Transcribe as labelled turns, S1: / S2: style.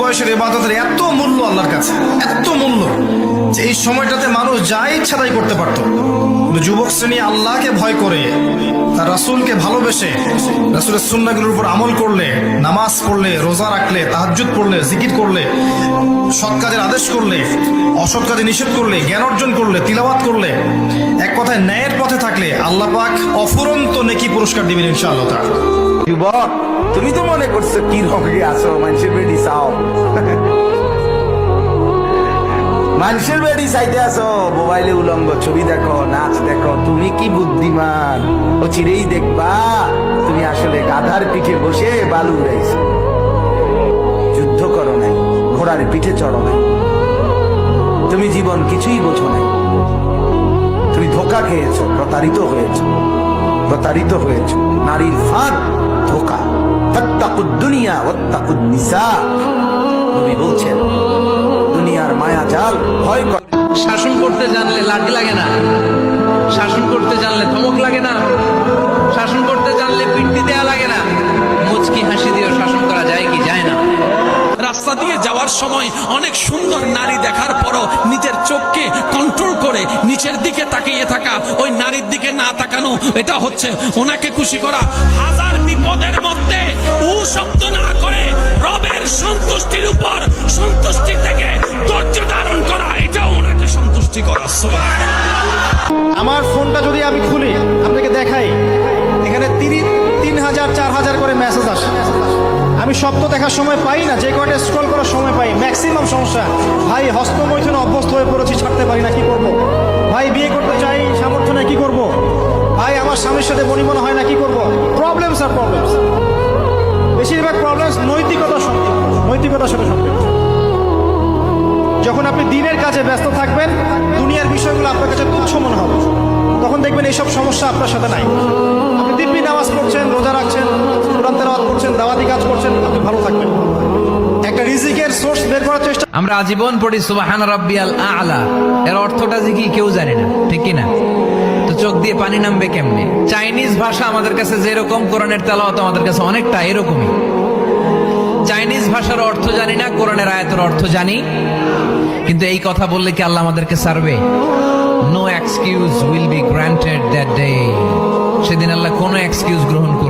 S1: বয়সের এবাদতের এত মূল্য আল্লাহর কাছে, এত মূল্য যে এই সময়টাতে মানুষ যা ইচ্ছা তাই করতে পারতো। যুবক শ্রেণি আল্লাহকে ভয় করে, তার রাসূলকে ভালোবেসে, রাসূলের সুন্নাগুলোর উপর আমল করলে, নামাজ পড়লে, রোজা রাখলে, তাহাজ্জুদ পড়লে, জিকির করলে, সৎ কাজের আদেশ করলে, অসৎ কাজে নিষেধ করলে, জ্ঞান অর্জন করলে তিলাবাত করলে, এক কথায় ন্যায়ের পথে থাকলে আল্লাহ পাক অফুরন্ত নেকি পুরস্কার দিবেন ইনশাআল্লাহ তাআলা।
S2: যুবক, তুমি তো মনে করছ কি রঙে আছো? মানুষের বেডি চাও। মানুষের বেডি চাইতে আছো? মোবাইলে উলঙ্গ ছবি দেখো, নাচ দেখো। তুমি কি বুদ্ধিমান? ও চিরেই দেখবা, তুমি আসলে গাধার পিঠে বসে বালু উড়াইছো। যুদ্ধ করো নাই, ঘোড়ার পিঠে চড়ো নাই। তুমি জীবন কিছুই বোঝো নাই। তুমি ধোকা খেয়েছো, প্রতারিত হয়েছো। প্রতারিত হয়েছো, নারীর ফাঁদ। ধোকা। দুনিয়া নিসা। নবী বলছেন দুনিয়ার মায়া জাল ভয় কর।
S3: শাসন করতে জানলে লাঠি লাগে না। শাসন করতে জানলে ধমক লাগে না। শাসন করতে জানলে পিট্টি দেয়া লাগে না। মুচকি হাসি দিয়েও শাসন করা যায় কি যায় না।
S4: রাস্তা দিয়ে যাওয়ার সময় অনেক সুন্দর নারী দেখার পরও নিজের চোখকে কন্ট্রোল করে নিচের দিকে তাকিয়ে থাকা না তাকানো, এটা হচ্ছে ওনাকে খুশি করা। হাজার বিপদের মধ্যে উ শব্দ না করে রবের সন্তুষ্টির উপর সন্তুষ্টি থেকে ধৈর্য ধারণ করা, এটাও ওনাকে সন্তুষ্টি করা।
S1: আমার ফোনটা যদি আমি খুলি, আপনাকে দেখাই। এখানে তিন তিন হাজার, চার হাজার করে মেসেজ আসে। আমি শব্দ দেখার সময় পাই না, যে কয়টা স্ক্রল করার সময় পাই। ম্যাক্সিমাম সমস্যা। ভাই, হস্তমৈথুনে অভ্যস্ত হয়ে পড়েছি। স্বামীর সাথে বনিমনা হয় না, কি করব? প্রবলেমস আর প্রবলেমস বেশিরভাগ প্রবলেমস নৈতিকতার সঙ্গে নৈতিকতার সাথে সম্পর্কিত যখন আপনি দিনের কাজে ব্যস্ত থাকবেন, দুনিয়ার বিষয়গুলো আপনার কাছে তুচ্ছ মনে হবে। তখন দেখবেন এইসব সমস্যা আপনার সাথে নাই। আপনি দিব্যি নামাজ পড়ছেন, রোজা রাখছেন, কোরআন তেলাওয়াত করছেন, দাওয়াতি কাজ করছেন, আপনি ভালো থাকবেন। একটা রিজিকের সোর্স বের করার চেষ্টা
S3: আমরা আজীবন পড়ি সুবাহান রাব্বিয়াল আলা। এর অর্থটা যে কি, কেউ জানে না। ঠিক কি না? তো চোখ দিয়ে পানি নামবে কেমনে? চাইনিজ ভাষা আমাদের কাছে যেরকম কোরআনের তেলাওয়াত আমাদের কাছে অনেকটা এরকমই। চাইনিজ ভাষার অর্থ জানি না, কোরআনের আয়াতের অর্থ জানি। কিন্তু এই কথা বললে কি আল্লাহ আমাদেরকে সারবে no excuse will be granted that day সেদিন আল্লাহ কোনো এক্সকিউজ গ্রহণ করবে